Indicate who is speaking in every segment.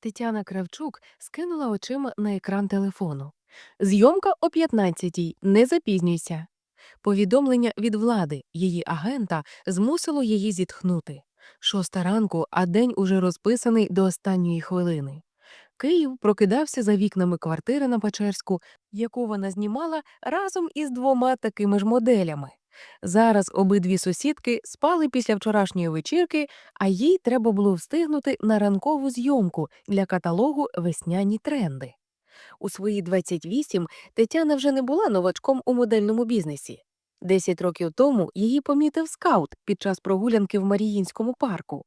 Speaker 1: Тетяна Кравчук скинула очима на екран телефону. Зйомка о 15-й. Не запізнюйся. Повідомлення від влади, її агента, змусило її зітхнути. Шоста ранку, а день уже розписаний до останньої хвилини. Київ прокидався за вікнами квартири на Печерську, яку вона знімала разом із двома такими ж моделями. Зараз обидві сусідки спали після вчорашньої вечірки, а їй треба було встигнути на ранкову зйомку для каталогу Весняні тренди. У свої 28 Тетяна вже не була новачком у модельному бізнесі. Десять років тому її помітив скаут під час прогулянки в Маріїнському парку.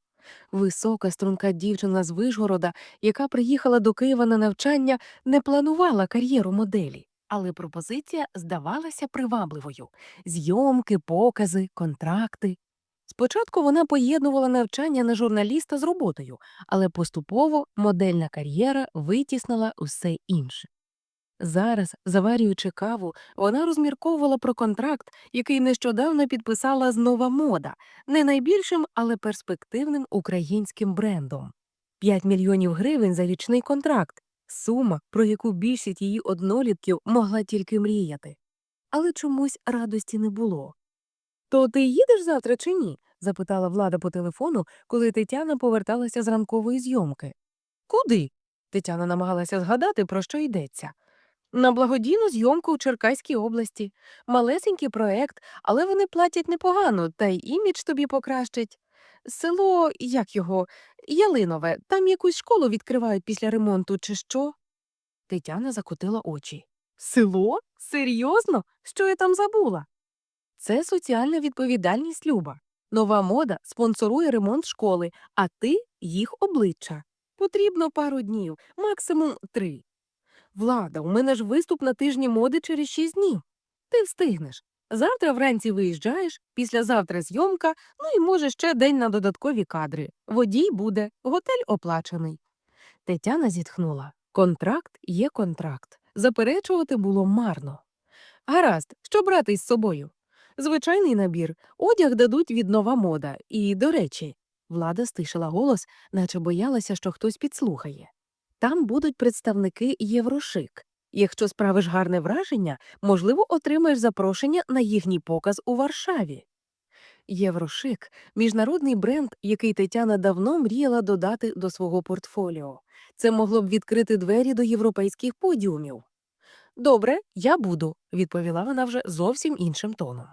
Speaker 1: Висока струнка дівчина з Вишгорода, яка приїхала до Києва на навчання, не планувала кар'єру моделі, але пропозиція здавалася привабливою зйомки, покази, контракти. Спочатку вона поєднувала навчання на журналіста з роботою, але поступово модельна кар'єра витіснила усе інше. Зараз, заварюючи каву, вона розмірковувала про контракт, який нещодавно підписала з нова мода, не найбільшим, але перспективним українським брендом. 5 мільйонів гривень за річний контракт сума, про яку більшість її однолітків могла тільки мріяти. Але чомусь радості не було. То ти їдеш завтра чи ні? запитала влада по телефону, коли Тетяна поверталася з ранкової зйомки. Куди? Тетяна намагалася згадати, про що йдеться. На благодійну зйомку у Черкаській області. Малесенький проект, але вони платять непогано, та й імідж тобі покращать. Село, як його, Ялинове, там якусь школу відкривають після ремонту, чи що? Тетяна закотила очі. Село? Серйозно? Що я там забула? Це соціальна відповідальність Люба. Нова мода спонсорує ремонт школи, а ти їх обличчя. Потрібно пару днів, максимум три. Влада, у мене ж виступ на тижні моди через шість днів. Ти встигнеш. Завтра вранці виїжджаєш, післязавтра зйомка, ну і може ще день на додаткові кадри. Водій буде, готель оплачений. Тетяна зітхнула. Контракт є контракт. Заперечувати було марно. Гаразд, що брати із собою? Звичайний набір, одяг дадуть від нова мода. І, до речі, влада стишила голос, наче боялася, що хтось підслухає. Там будуть представники Єврошик. Якщо справиш гарне враження, можливо, отримаєш запрошення на їхній показ у Варшаві. Єврошик міжнародний бренд, який Тетяна давно мріяла додати до свого портфоліо. Це могло б відкрити двері до європейських подіумів. Добре, я буду, відповіла вона вже зовсім іншим тоном.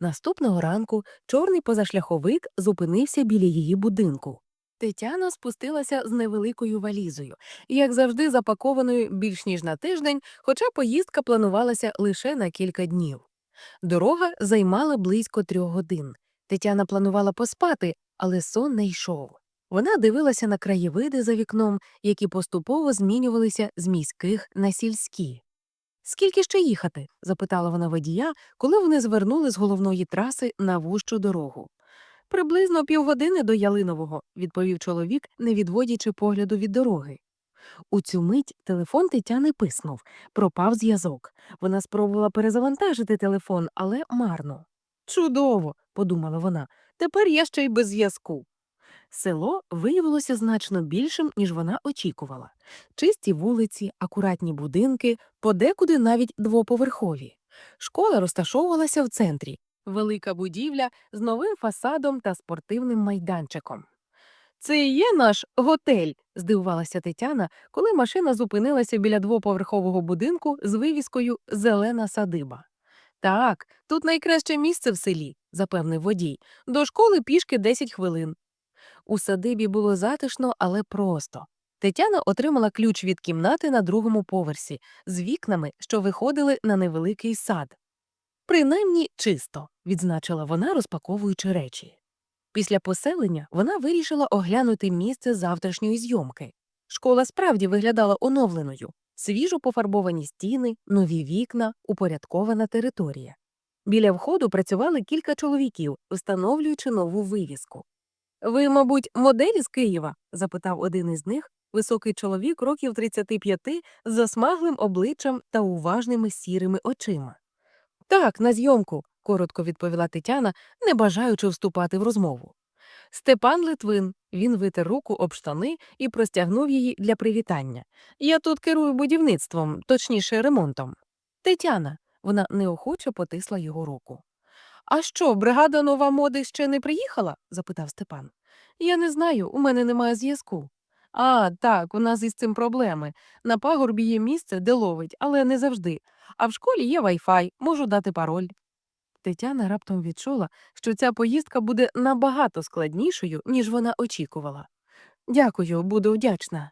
Speaker 1: Наступного ранку чорний позашляховик зупинився біля її будинку. Тетяна спустилася з невеликою валізою, як завжди запакованою більш ніж на тиждень, хоча поїздка планувалася лише на кілька днів. Дорога займала близько трьох годин. Тетяна планувала поспати, але сон не йшов. Вона дивилася на краєвиди за вікном, які поступово змінювалися з міських на сільські. Скільки ще їхати? запитала вона водія, коли вони звернули з головної траси на вущу дорогу. Приблизно півгодини до Ялинового, відповів чоловік, не відводячи погляду від дороги. У цю мить телефон Тетяни писнув, пропав зв'язок. Вона спробувала перезавантажити телефон, але марно. Чудово, подумала вона. Тепер я ще й без зв'язку. Село виявилося значно більшим, ніж вона очікувала. Чисті вулиці, акуратні будинки, подекуди навіть двоповерхові. Школа розташовувалася в центрі, велика будівля з новим фасадом та спортивним майданчиком. Це і є наш готель, здивувалася Тетяна, коли машина зупинилася біля двоповерхового будинку з вивіскою Зелена садиба. Так, тут найкраще місце в селі, запевнив водій. До школи пішки 10 хвилин. У садибі було затишно, але просто. Тетяна отримала ключ від кімнати на другому поверсі з вікнами, що виходили на невеликий сад. Принаймні чисто, відзначила вона, розпаковуючи речі. Після поселення вона вирішила оглянути місце завтрашньої зйомки. Школа справді виглядала оновленою свіжо пофарбовані стіни, нові вікна, упорядкована територія. Біля входу працювали кілька чоловіків, встановлюючи нову вивіску. Ви, мабуть, моделі з Києва? запитав один із них, високий чоловік років 35 з засмаглим обличчям та уважними сірими очима. Так, на зйомку, коротко відповіла Тетяна, не бажаючи вступати в розмову. Степан Литвин. Він витер руку об штани і простягнув її для привітання. Я тут керую будівництвом, точніше, ремонтом. Тетяна. Вона неохоче потисла його руку. А що, бригада нова моди ще не приїхала? запитав Степан. Я не знаю, у мене немає зв'язку. А, так, у нас із цим проблеми. На пагорбі є місце, де ловить, але не завжди. А в школі є вайфай, можу дати пароль. Тетяна раптом відчула, що ця поїздка буде набагато складнішою, ніж вона очікувала. Дякую, буду вдячна.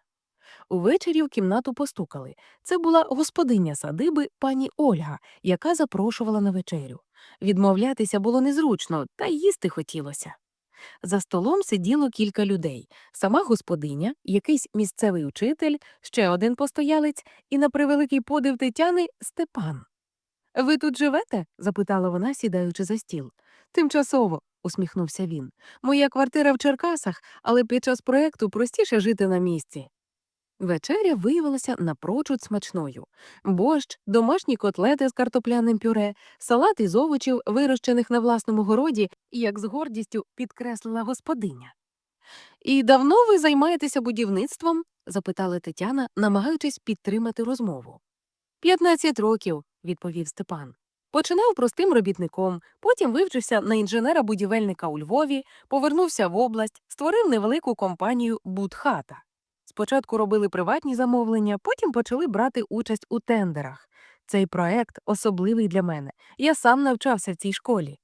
Speaker 1: Увечері в кімнату постукали. Це була господиня садиби пані Ольга, яка запрошувала на вечерю. Відмовлятися було незручно, та їсти хотілося. За столом сиділо кілька людей сама господиня, якийсь місцевий учитель, ще один постоялець і, на превеликий подив Тетяни, Степан. Ви тут живете? запитала вона, сідаючи за стіл. Тимчасово, усміхнувся він. Моя квартира в Черкасах, але під час проекту простіше жити на місці. Вечеря виявилася напрочуд смачною. Борщ, домашні котлети з картопляним пюре, салат із овочів, вирощених на власному городі, як з гордістю підкреслила господиня. І давно ви займаєтеся будівництвом? запитала Тетяна, намагаючись підтримати розмову. П'ятнадцять років, відповів Степан. Починав простим робітником, потім вивчився на інженера-будівельника у Львові, повернувся в область, створив невелику компанію Будхата. Спочатку робили приватні замовлення, потім почали брати участь у тендерах. Цей проект особливий для мене. Я сам навчався в цій школі.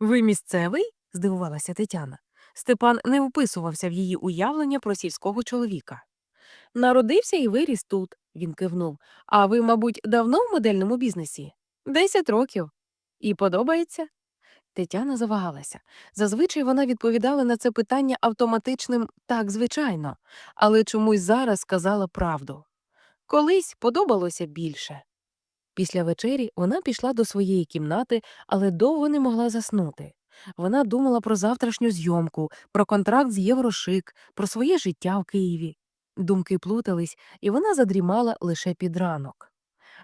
Speaker 1: Ви місцевий? здивувалася Тетяна. Степан не вписувався в її уявлення про сільського чоловіка. Народився і виріс тут, він кивнув. А ви, мабуть, давно в модельному бізнесі? Десять років. І подобається? Тетяна завагалася. Зазвичай вона відповідала на це питання автоматичним так, звичайно, але чомусь зараз сказала правду. Колись подобалося більше. Після вечері вона пішла до своєї кімнати, але довго не могла заснути. Вона думала про завтрашню зйомку, про контракт з Єврошик, про своє життя в Києві. Думки плутались, і вона задрімала лише під ранок.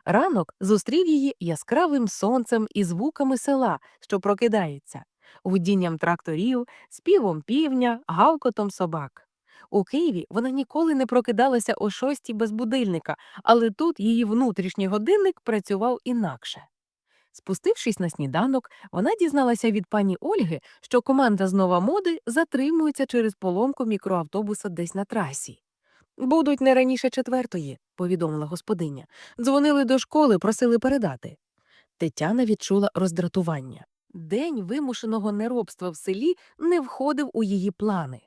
Speaker 1: Ранок зустрів її яскравим сонцем і звуками села, що прокидається, гудінням тракторів, співом півня, гавкотом собак. У Києві вона ніколи не прокидалася о шостій без будильника, але тут її внутрішній годинник працював інакше. Спустившись на сніданок, вона дізналася від пані Ольги, що команда з нова моди затримується через поломку мікроавтобуса десь на трасі. Будуть не раніше четвертої, повідомила господиня. Дзвонили до школи, просили передати. Тетяна відчула роздратування. День вимушеного неробства в селі не входив у її плани.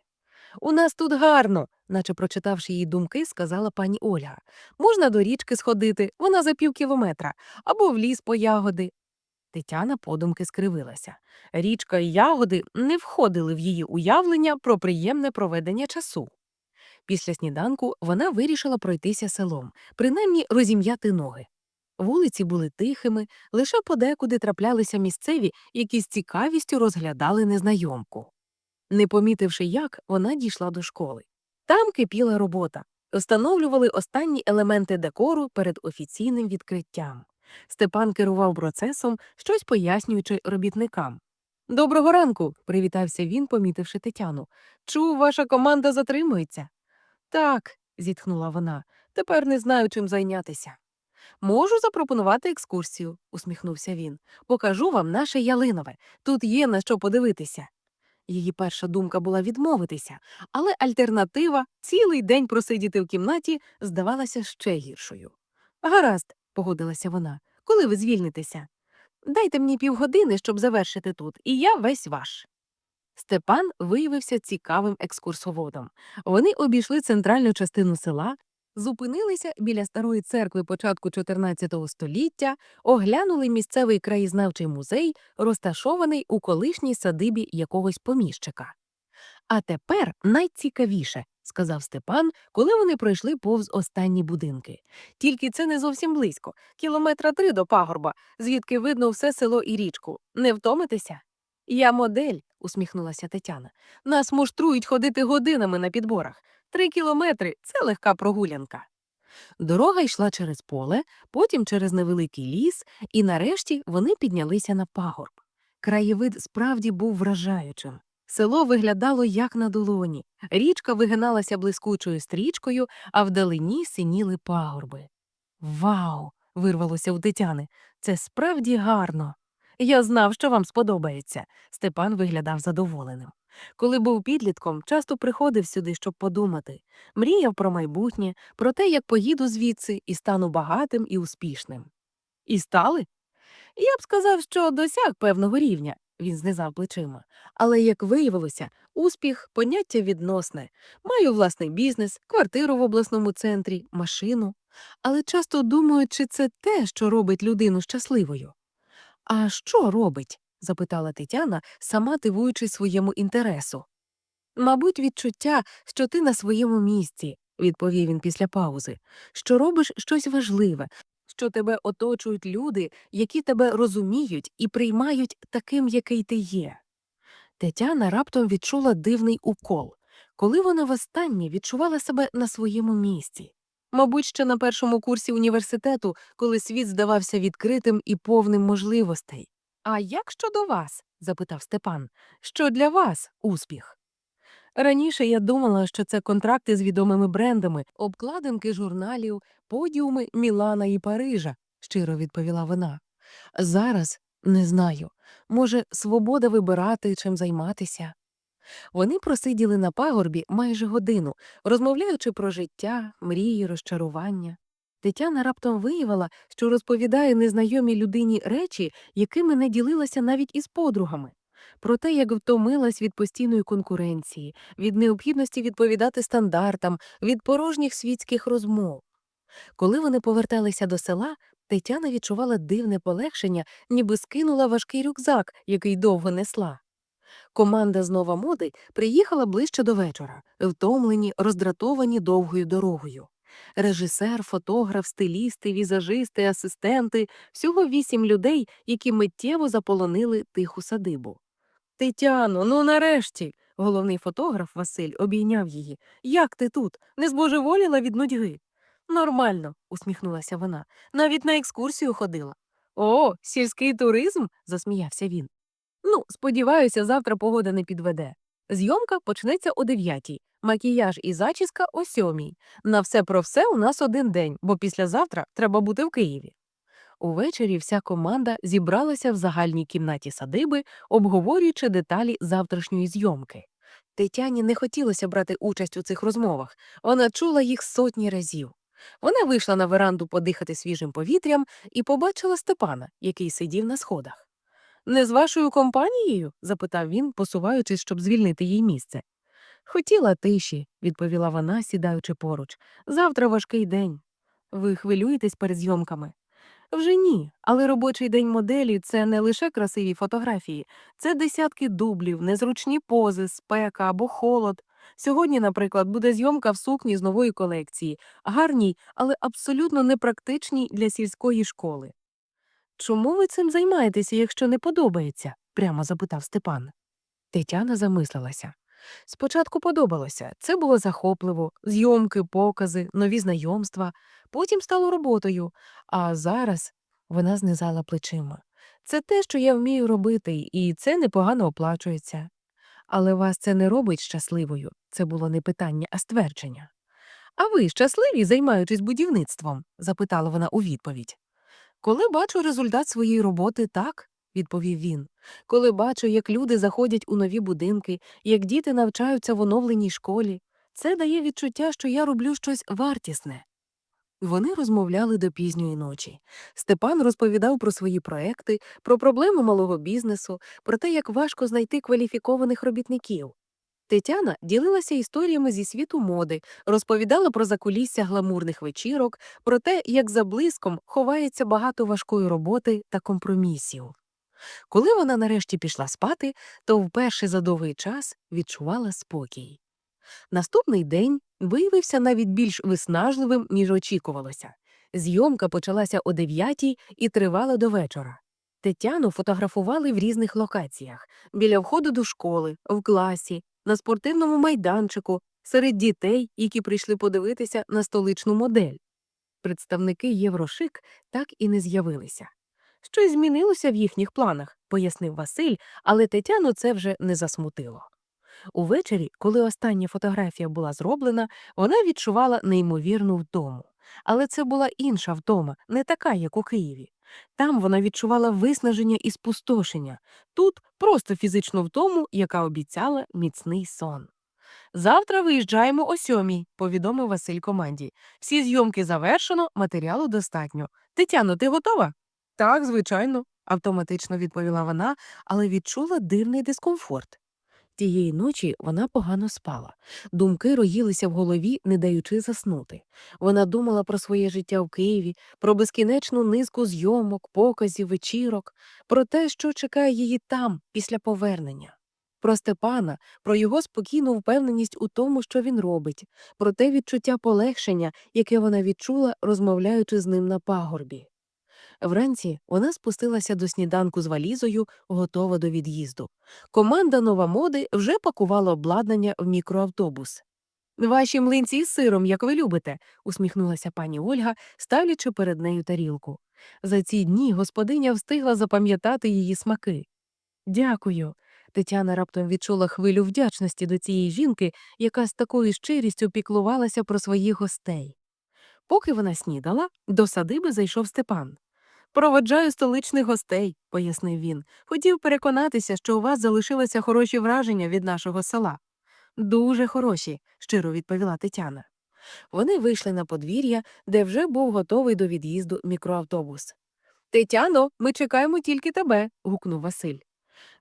Speaker 1: У нас тут гарно, наче прочитавши її думки, сказала пані Ольга. Можна до річки сходити, вона за пів кілометра, або в ліс по ягоди. Тетяна подумки скривилася. Річка і ягоди не входили в її уявлення про приємне проведення часу. Після сніданку вона вирішила пройтися селом, принаймні розім'яти ноги. Вулиці були тихими, лише подекуди траплялися місцеві, які з цікавістю розглядали незнайомку. Не помітивши як, вона дійшла до школи. Там кипіла робота, встановлювали останні елементи декору перед офіційним відкриттям. Степан керував процесом, щось пояснюючи робітникам. Доброго ранку, привітався він, помітивши Тетяну. Чув, ваша команда затримується. Так, зітхнула вона, тепер не знаю, чим зайнятися. Можу запропонувати екскурсію, усміхнувся він. Покажу вам наше ялинове. Тут є на що подивитися. Її перша думка була відмовитися, але альтернатива цілий день просидіти в кімнаті здавалася ще гіршою. Гаразд, погодилася вона, коли ви звільнитеся? Дайте мені півгодини, щоб завершити тут, і я весь ваш. Степан виявився цікавим екскурсоводом. Вони обійшли центральну частину села, зупинилися біля старої церкви початку 14 століття, оглянули місцевий краєзнавчий музей, розташований у колишній садибі якогось поміщика. А тепер найцікавіше, сказав Степан, коли вони пройшли повз останні будинки. Тільки це не зовсім близько, кілометра три до пагорба, звідки видно все село і річку. Не втомитеся? Я модель, усміхнулася Тетяна. Нас муштрують ходити годинами на підборах. Три кілометри це легка прогулянка. Дорога йшла через поле, потім через невеликий ліс, і нарешті вони піднялися на пагорб. Краєвид справді був вражаючим. Село виглядало як на долоні. Річка вигиналася блискучою стрічкою, а вдалині синіли пагорби. Вау! вирвалося у Тетяни. Це справді гарно. Я знав, що вам сподобається. Степан виглядав задоволеним. Коли був підлітком, часто приходив сюди, щоб подумати. Мріяв про майбутнє, про те, як поїду звідси і стану багатим і успішним. І стали? Я б сказав, що досяг певного рівня, він знизав плечима. Але, як виявилося, успіх поняття відносне. Маю власний бізнес, квартиру в обласному центрі, машину. Але часто думаю, чи це те, що робить людину щасливою. А що робить? запитала Тетяна, сама дивуючись своєму інтересу. Мабуть, відчуття, що ти на своєму місці, відповів він після паузи, що робиш щось важливе, що тебе оточують люди, які тебе розуміють і приймають таким, який ти є. Тетяна раптом відчула дивний укол, коли вона востаннє відчувала себе на своєму місці. Мабуть, ще на першому курсі університету, коли світ здавався відкритим і повним можливостей. А як щодо вас? запитав Степан. Що для вас успіх? Раніше я думала, що це контракти з відомими брендами, обкладинки журналів, подіуми Мілана і Парижа, щиро відповіла вона. Зараз не знаю. Може, свобода вибирати, чим займатися. Вони просиділи на пагорбі майже годину, розмовляючи про життя, мрії, розчарування. Тетяна раптом виявила, що розповідає незнайомій людині речі, якими не ділилася навіть із подругами. Про те, як втомилась від постійної конкуренції, від необхідності відповідати стандартам, від порожніх світських розмов. Коли вони поверталися до села, Тетяна відчувала дивне полегшення, ніби скинула важкий рюкзак, який довго несла. Команда з нова моди приїхала ближче до вечора, втомлені, роздратовані довгою дорогою. Режисер, фотограф, стилісти, візажисти, асистенти всього вісім людей, які миттєво заполонили тиху садибу. Тетяно, ну нарешті. Головний фотограф Василь обійняв її. Як ти тут? Не збожеволіла від нудьги? Нормально, усміхнулася вона. Навіть на екскурсію ходила. О, сільський туризм? засміявся він. Ну, сподіваюся, завтра погода не підведе. Зйомка почнеться о дев'ятій, макіяж і зачіска о сьомій. На все про все у нас один день, бо післязавтра треба бути в Києві. Увечері вся команда зібралася в загальній кімнаті садиби, обговорюючи деталі завтрашньої зйомки. Тетяні не хотілося брати участь у цих розмовах, вона чула їх сотні разів. Вона вийшла на веранду подихати свіжим повітрям і побачила Степана, який сидів на сходах. Не з вашою компанією? запитав він, посуваючись, щоб звільнити їй місце. Хотіла тиші, відповіла вона, сідаючи поруч. Завтра важкий день. Ви хвилюєтесь перед зйомками? Вже ні, але робочий день моделі це не лише красиві фотографії, це десятки дублів, незручні пози, спека або холод. Сьогодні, наприклад, буде зйомка в сукні з нової колекції, гарній, але абсолютно непрактичній для сільської школи. Чому ви цим займаєтеся, якщо не подобається? прямо запитав Степан. Тетяна замислилася. Спочатку подобалося, це було захопливо, зйомки, покази, нові знайомства, потім стало роботою, а зараз вона знизала плечима. Це те, що я вмію робити, і це непогано оплачується. Але вас це не робить щасливою, це було не питання, а ствердження. А ви щасливі, займаючись будівництвом? запитала вона у відповідь. Коли бачу результат своєї роботи, так, відповів він. Коли бачу, як люди заходять у нові будинки, як діти навчаються в оновленій школі, це дає відчуття, що я роблю щось вартісне. Вони розмовляли до пізньої ночі. Степан розповідав про свої проекти, про проблеми малого бізнесу, про те, як важко знайти кваліфікованих робітників. Тетяна ділилася історіями зі світу моди, розповідала про закулісся гламурних вечірок, про те, як за блиском ховається багато важкої роботи та компромісів. Коли вона нарешті пішла спати, то вперше за довгий час відчувала спокій. Наступний день виявився навіть більш виснажливим, ніж очікувалося. Зйомка почалася о дев'ятій і тривала до вечора. Тетяну фотографували в різних локаціях біля входу до школи, в класі, на спортивному майданчику, серед дітей, які прийшли подивитися на столичну модель. Представники Єврошик так і не з'явилися. Щось змінилося в їхніх планах, пояснив Василь, але Тетяну це вже не засмутило. Увечері, коли остання фотографія була зроблена, вона відчувала неймовірну вдому. Але це була інша вдома, не така, як у Києві. Там вона відчувала виснаження і спустошення, тут просто фізичну втому, яка обіцяла міцний сон. Завтра виїжджаємо о сьомій, повідомив Василь команді. Всі зйомки завершено, матеріалу достатньо. Тетяно, ти готова? Так, звичайно, автоматично відповіла вона, але відчула дивний дискомфорт. Тієї ночі вона погано спала. Думки роїлися в голові, не даючи заснути. Вона думала про своє життя в Києві, про безкінечну низку зйомок, показів, вечірок, про те, що чекає її там, після повернення. Про Степана, про його спокійну впевненість у тому, що він робить, про те відчуття полегшення, яке вона відчула, розмовляючи з ним на пагорбі. Вранці вона спустилася до сніданку з валізою, готова до від'їзду. Команда нова моди вже пакувала обладнання в мікроавтобус. Ваші млинці з сиром, як ви любите, усміхнулася пані Ольга, ставлячи перед нею тарілку. За ці дні господиня встигла запам'ятати її смаки. Дякую. Тетяна раптом відчула хвилю вдячності до цієї жінки, яка з такою щирістю піклувалася про своїх гостей. Поки вона снідала, до садиби зайшов Степан. Проводжаю столичних гостей, пояснив він. Хотів переконатися, що у вас залишилися хороші враження від нашого села. Дуже хороші, щиро відповіла Тетяна. Вони вийшли на подвір'я, де вже був готовий до від'їзду мікроавтобус. Тетяно, ми чекаємо тільки тебе. гукнув Василь.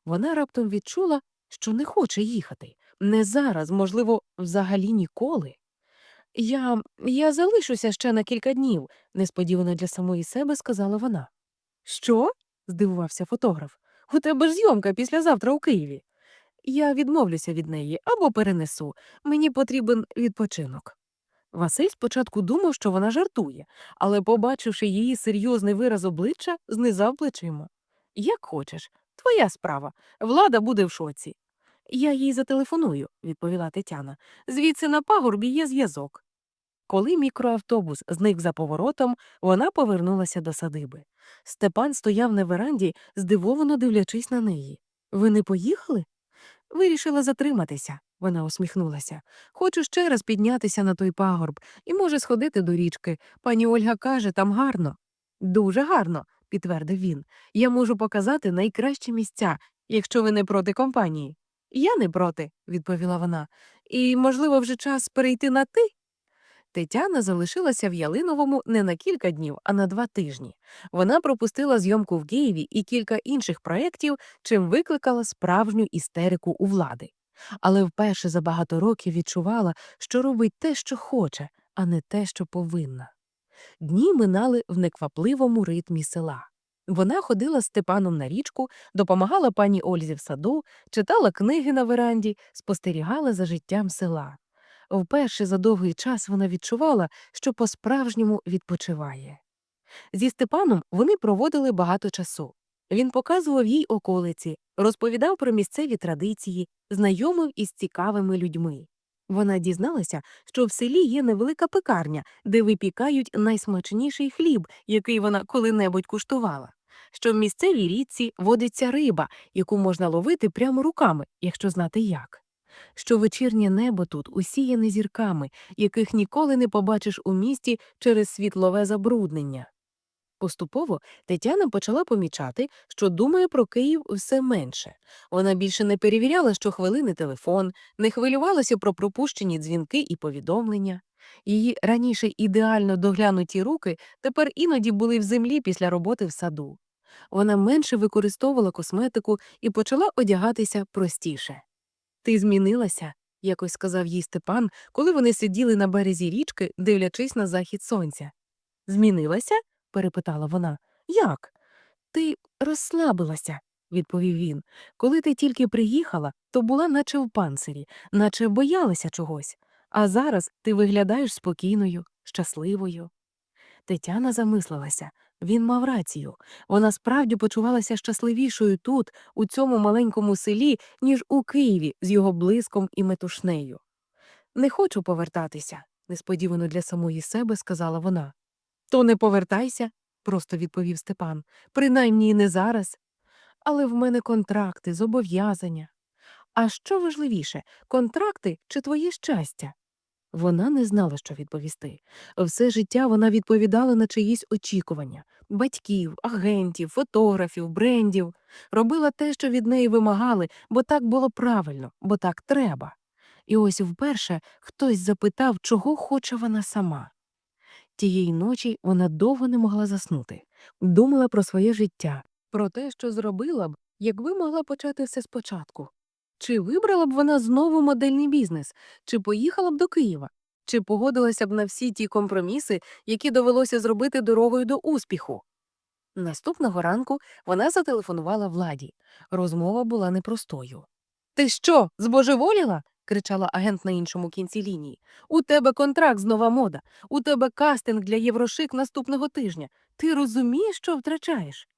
Speaker 1: Вона раптом відчула, що не хоче їхати. Не зараз, можливо, взагалі ніколи. Я я залишуся ще на кілька днів, несподівано для самої себе сказала вона. Що? здивувався фотограф. У тебе ж зйомка післязавтра у Києві. Я відмовлюся від неї або перенесу. Мені потрібен відпочинок. Василь спочатку думав, що вона жартує, але, побачивши її серйозний вираз обличчя, знизав плечима. Як хочеш, твоя справа. Влада буде в шоці. Я їй зателефоную, відповіла Тетяна. Звідси на пагорбі є зв'язок. Коли мікроавтобус зник за поворотом, вона повернулася до садиби. Степан стояв на веранді, здивовано дивлячись на неї. Ви не поїхали? Вирішила затриматися, вона усміхнулася. Хочу ще раз піднятися на той пагорб і, може, сходити до річки. Пані Ольга каже, там гарно. Дуже гарно, підтвердив він. Я можу показати найкращі місця, якщо ви не проти компанії. Я не проти, відповіла вона. І, можливо, вже час перейти на ти? Тетяна залишилася в Ялиновому не на кілька днів, а на два тижні. Вона пропустила зйомку в Києві і кілька інших проєктів, чим викликала справжню істерику у влади. Але вперше за багато років відчувала, що робить те, що хоче, а не те, що повинна. Дні минали в неквапливому ритмі села. Вона ходила з Степаном на річку, допомагала пані Ользі в саду, читала книги на веранді, спостерігала за життям села. Вперше за довгий час вона відчувала, що по-справжньому відпочиває. Зі Степаном вони проводили багато часу. Він показував їй околиці, розповідав про місцеві традиції, знайомив із цікавими людьми. Вона дізналася, що в селі є невелика пекарня, де випікають найсмачніший хліб, який вона коли-небудь куштувала, що в місцевій річці водиться риба, яку можна ловити прямо руками, якщо знати як що вечірнє небо тут усіяне зірками, яких ніколи не побачиш у місті через світлове забруднення. Поступово Тетяна почала помічати, що думає про Київ все менше. Вона більше не перевіряла щохвилини телефон, не хвилювалася про пропущені дзвінки і повідомлення. Її раніше ідеально доглянуті руки тепер іноді були в землі після роботи в саду. Вона менше використовувала косметику і почала одягатися простіше. Ти змінилася, якось сказав їй Степан, коли вони сиділи на березі річки, дивлячись на захід сонця. Змінилася? перепитала вона. Як? Ти розслабилася, відповів він. Коли ти тільки приїхала, то була наче в панцирі, наче боялася чогось, а зараз ти виглядаєш спокійною, щасливою. Тетяна замислилася. Він мав рацію. Вона справді почувалася щасливішою тут, у цьому маленькому селі, ніж у Києві з його блиском і метушнею. Не хочу повертатися, несподівано для самої себе сказала вона. То не повертайся, просто відповів Степан. Принаймні не зараз. Але в мене контракти, зобов'язання. А що важливіше контракти чи твоє щастя? Вона не знала, що відповісти. Все життя вона відповідала на чиїсь очікування батьків, агентів, фотографів, брендів, робила те, що від неї вимагали, бо так було правильно, бо так треба. І ось вперше хтось запитав, чого хоче вона сама. Тієї ночі вона довго не могла заснути, думала про своє життя, про те, що зробила б, якби могла почати все спочатку. Чи вибрала б вона знову модельний бізнес, чи поїхала б до Києва, чи погодилася б на всі ті компроміси, які довелося зробити дорогою до успіху. Наступного ранку вона зателефонувала владі. Розмова була непростою. Ти що, збожеволіла? кричала агент на іншому кінці лінії. У тебе контракт з нова мода, у тебе кастинг для Єврошик наступного тижня. Ти розумієш, що втрачаєш?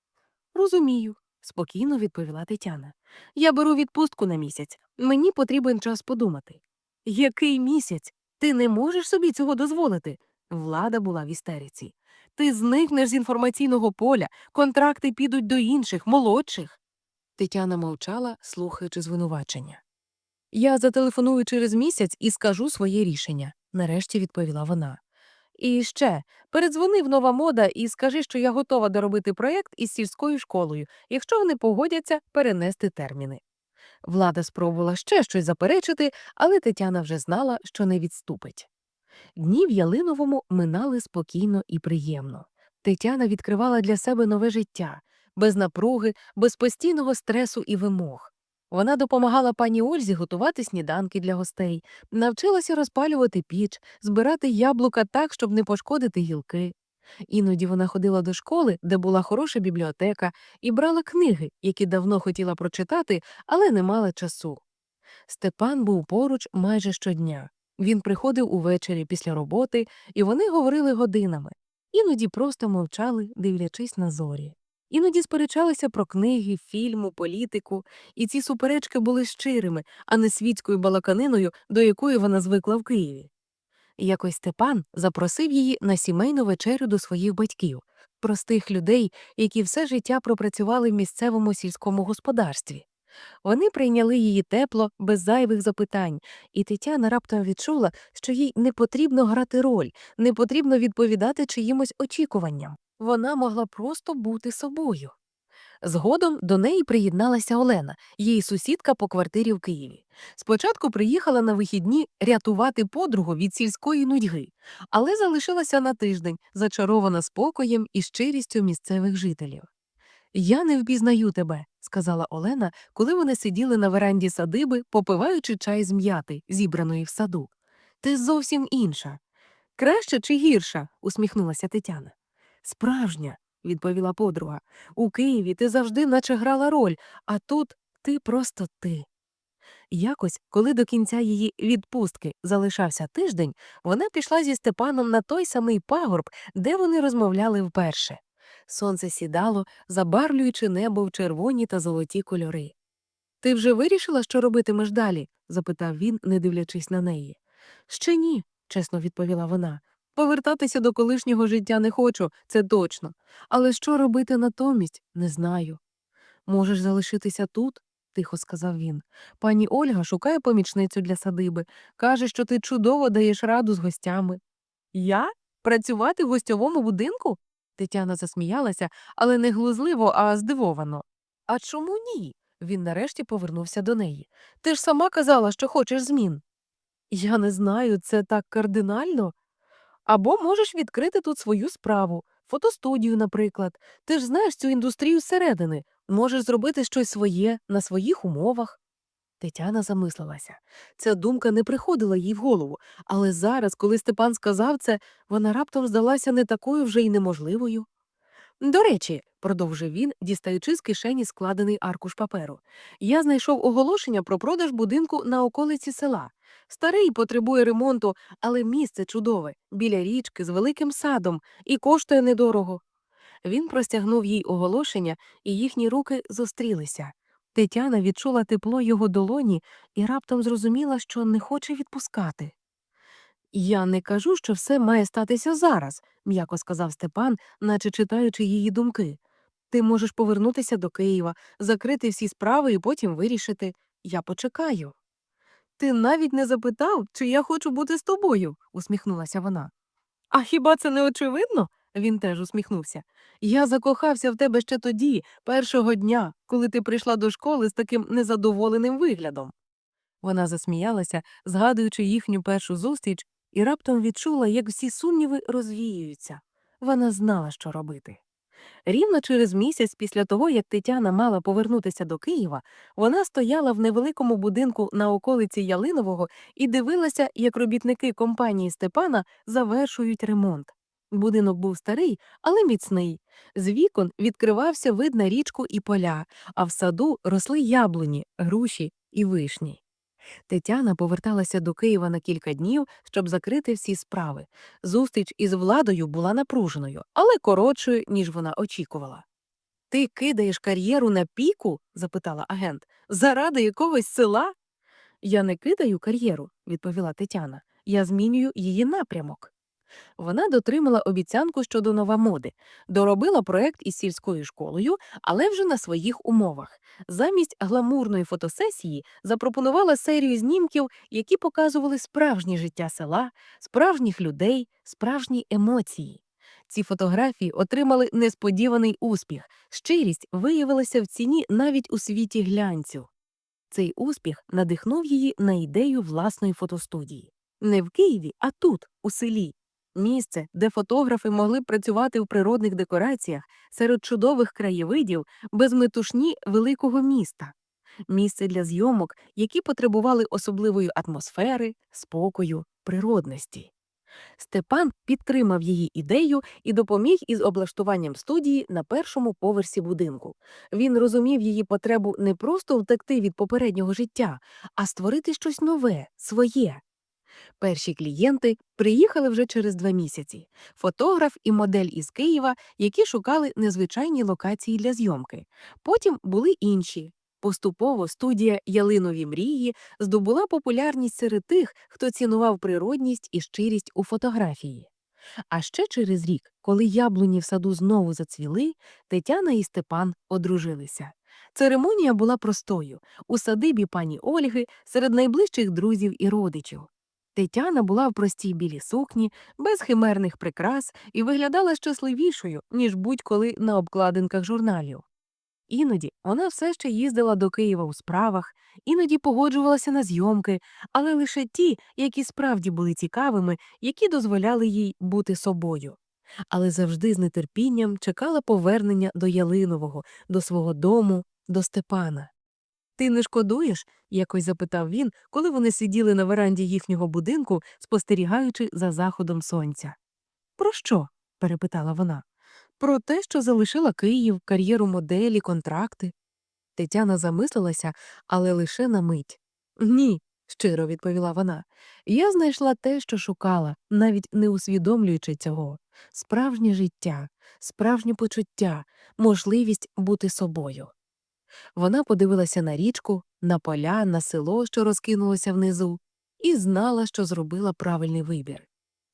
Speaker 1: Розумію, спокійно відповіла Тетяна. Я беру відпустку на місяць. Мені потрібен час подумати. Який місяць? Ти не можеш собі цього дозволити. Влада була в істериці. Ти зникнеш з інформаційного поля, контракти підуть до інших, молодших. Тетяна мовчала, слухаючи звинувачення. Я зателефоную через місяць і скажу своє рішення, нарешті відповіла вона. І ще передзвони в нова мода і скажи, що я готова доробити проєкт із сільською школою, якщо вони погодяться перенести терміни. Влада спробувала ще щось заперечити, але Тетяна вже знала, що не відступить. Дні в Ялиновому минали спокійно і приємно. Тетяна відкривала для себе нове життя, без напруги, без постійного стресу і вимог. Вона допомагала пані Ользі готувати сніданки для гостей, навчилася розпалювати піч, збирати яблука так, щоб не пошкодити гілки. Іноді вона ходила до школи, де була хороша бібліотека, і брала книги, які давно хотіла прочитати, але не мала часу. Степан був поруч майже щодня. Він приходив увечері після роботи, і вони говорили годинами, іноді просто мовчали, дивлячись на зорі. Іноді сперечалися про книги, фільму, політику, і ці суперечки були щирими, а не світською балаканиною, до якої вона звикла в Києві. Якось Степан запросив її на сімейну вечерю до своїх батьків, простих людей, які все життя пропрацювали в місцевому сільському господарстві. Вони прийняли її тепло, без зайвих запитань, і Тетяна раптом відчула, що їй не потрібно грати роль, не потрібно відповідати чиїмось очікуванням. Вона могла просто бути собою. Згодом до неї приєдналася Олена, її сусідка по квартирі в Києві. Спочатку приїхала на вихідні рятувати подругу від сільської нудьги, але залишилася на тиждень, зачарована спокоєм і щирістю місцевих жителів. Я не впізнаю тебе, сказала Олена, коли вони сиділи на веранді садиби, попиваючи чай з м'яти, зібраної в саду. Ти зовсім інша. Краще чи гірша? усміхнулася Тетяна. Справжня, відповіла подруга. У Києві ти завжди наче грала роль, а тут ти просто ти. Якось, коли до кінця її відпустки залишався тиждень, вона пішла зі Степаном на той самий пагорб, де вони розмовляли вперше. Сонце сідало, забарвлюючи небо в червоні та золоті кольори. Ти вже вирішила, що робитимеш далі? запитав він, не дивлячись на неї. Ще ні, чесно відповіла вона. Повертатися до колишнього життя не хочу, це точно. Але що робити натомість, не знаю. Можеш залишитися тут? тихо сказав він. Пані Ольга шукає помічницю для садиби, каже, що ти чудово даєш раду з гостями. Я? Працювати в гостьовому будинку? Тетяна засміялася, але не глузливо, а здивовано. А чому ні? Він нарешті повернувся до неї. Ти ж сама казала, що хочеш змін. Я не знаю, це так кардинально. Або можеш відкрити тут свою справу, фотостудію, наприклад. Ти ж знаєш цю індустрію зсередини, можеш зробити щось своє на своїх умовах. Тетяна замислилася. Ця думка не приходила їй в голову, але зараз, коли Степан сказав це, вона раптом здалася не такою вже й неможливою. До речі, продовжив він, дістаючи з кишені складений аркуш паперу, я знайшов оголошення про продаж будинку на околиці села. Старий потребує ремонту, але місце чудове, біля річки з великим садом і коштує недорого. Він простягнув їй оголошення, і їхні руки зустрілися. Тетяна відчула тепло його долоні і раптом зрозуміла, що не хоче відпускати. Я не кажу, що все має статися зараз, м'яко сказав Степан, наче читаючи її думки. Ти можеш повернутися до Києва, закрити всі справи і потім вирішити. Я почекаю. Ти навіть не запитав, чи я хочу бути з тобою, усміхнулася вона. А хіба це не очевидно? Він теж усміхнувся. Я закохався в тебе ще тоді, першого дня, коли ти прийшла до школи з таким незадоволеним виглядом. Вона засміялася, згадуючи їхню першу зустріч, і раптом відчула, як всі сумніви розвіюються. Вона знала, що робити. Рівно через місяць після того, як Тетяна мала повернутися до Києва, вона стояла в невеликому будинку на околиці Ялинового і дивилася, як робітники компанії Степана завершують ремонт. Будинок був старий, але міцний. З вікон відкривався вид на річку і поля, а в саду росли яблуні, груші і вишні. Тетяна поверталася до Києва на кілька днів, щоб закрити всі справи. Зустріч із владою була напруженою, але коротшою, ніж вона очікувала. Ти кидаєш кар'єру на піку? запитала агент. Заради якогось села? Я не кидаю кар'єру, відповіла Тетяна. Я змінюю її напрямок. Вона дотримала обіцянку щодо нова моди, доробила проект із сільською школою, але вже на своїх умовах. Замість гламурної фотосесії запропонувала серію знімків, які показували справжнє життя села, справжніх людей, справжні емоції. Ці фотографії отримали несподіваний успіх, щирість виявилася в ціні навіть у світі глянцю. Цей успіх надихнув її на ідею власної фотостудії. Не в Києві, а тут, у селі. Місце, де фотографи могли працювати в природних декораціях серед чудових краєвидів без метушні великого міста, місце для зйомок, які потребували особливої атмосфери, спокою, природності. Степан підтримав її ідею і допоміг із облаштуванням студії на першому поверсі будинку. Він розумів її потребу не просто втекти від попереднього життя, а створити щось нове, своє. Перші клієнти приїхали вже через два місяці. Фотограф і модель із Києва, які шукали незвичайні локації для зйомки. Потім були інші. Поступово студія Ялинові мрії здобула популярність серед тих, хто цінував природність і щирість у фотографії. А ще через рік, коли яблуні в саду знову зацвіли, Тетяна і Степан одружилися. Церемонія була простою у садибі пані Ольги серед найближчих друзів і родичів. Тетяна була в простій білій сукні, без химерних прикрас і виглядала щасливішою, ніж будь-коли на обкладинках журналів. Іноді вона все ще їздила до Києва у справах, іноді погоджувалася на зйомки, але лише ті, які справді були цікавими, які дозволяли їй бути собою. Але завжди з нетерпінням чекала повернення до Ялинового, до свого дому, до Степана. Ти не шкодуєш? якось запитав він, коли вони сиділи на веранді їхнього будинку, спостерігаючи за заходом сонця. Про що? перепитала вона. Про те, що залишила Київ, кар'єру моделі, контракти. Тетяна замислилася, але лише на мить. Ні, щиро відповіла вона. Я знайшла те, що шукала, навіть не усвідомлюючи цього справжнє життя, справжнє почуття, можливість бути собою. Вона подивилася на річку, на поля, на село, що розкинулося внизу, і знала, що зробила правильний вибір.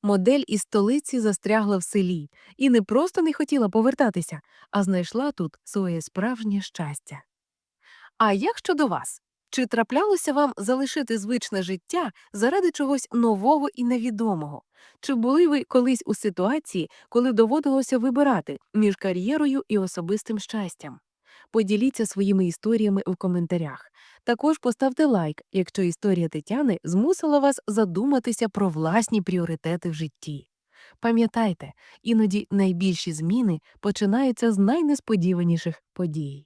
Speaker 1: Модель із столиці застрягла в селі і не просто не хотіла повертатися, а знайшла тут своє справжнє щастя. А як щодо вас? Чи траплялося вам залишити звичне життя заради чогось нового і невідомого? Чи були ви колись у ситуації, коли доводилося вибирати між кар'єрою і особистим щастям? Поділіться своїми історіями в коментарях. Також поставте лайк, якщо історія Тетяни змусила вас задуматися про власні пріоритети в житті. Пам'ятайте, іноді найбільші зміни починаються з найнесподіваніших подій.